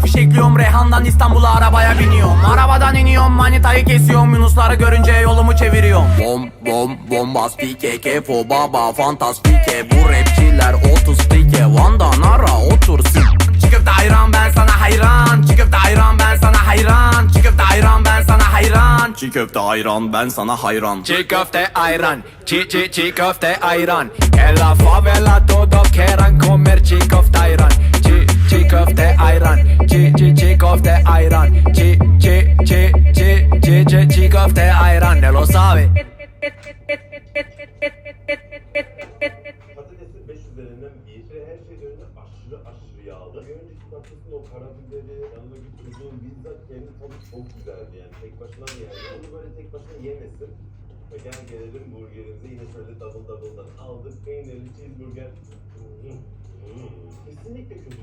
Instagram'a fişekliyorum Reyhan'dan İstanbul'a arabaya biniyorum. Arabadan iniyorum manitayı kesiyorum Yunusları görünce yolumu çeviriyorum. Bom bom bombastike kefo baba fantastike Bu rapçiler 30 pike. Van'da nara otursun Çıkıp da hayran ben sana hayran. Çıkıp da hayran ben sana hayran. Çıkıp da hayran ben sana hayran. Çiğ köfte ayran ben sana hayran. Çiğ köfte ayran Çiğ çiğ çiğ köfte ayran. En la favela todo quieran comer Çiğ çiğ çiğ köfte ayran çiğ çiğ çiğ çiğ köfte ayran Ne lo sabe Patatesi 5 üzerinden 1 ve her önce aşırı aşırı yağlı. Bir önceki tatlısının o karabiberi, yanındaki tuzun bizzat kendi tadı çok güzeldi yani. Tek başına mı? Onu böyle tek başına yemesin. Ve gel gelelim burgerimize yine şöyle double double'dan aldık. Peynirli cheeseburger. Hmm, hmm. Kesinlikle kötü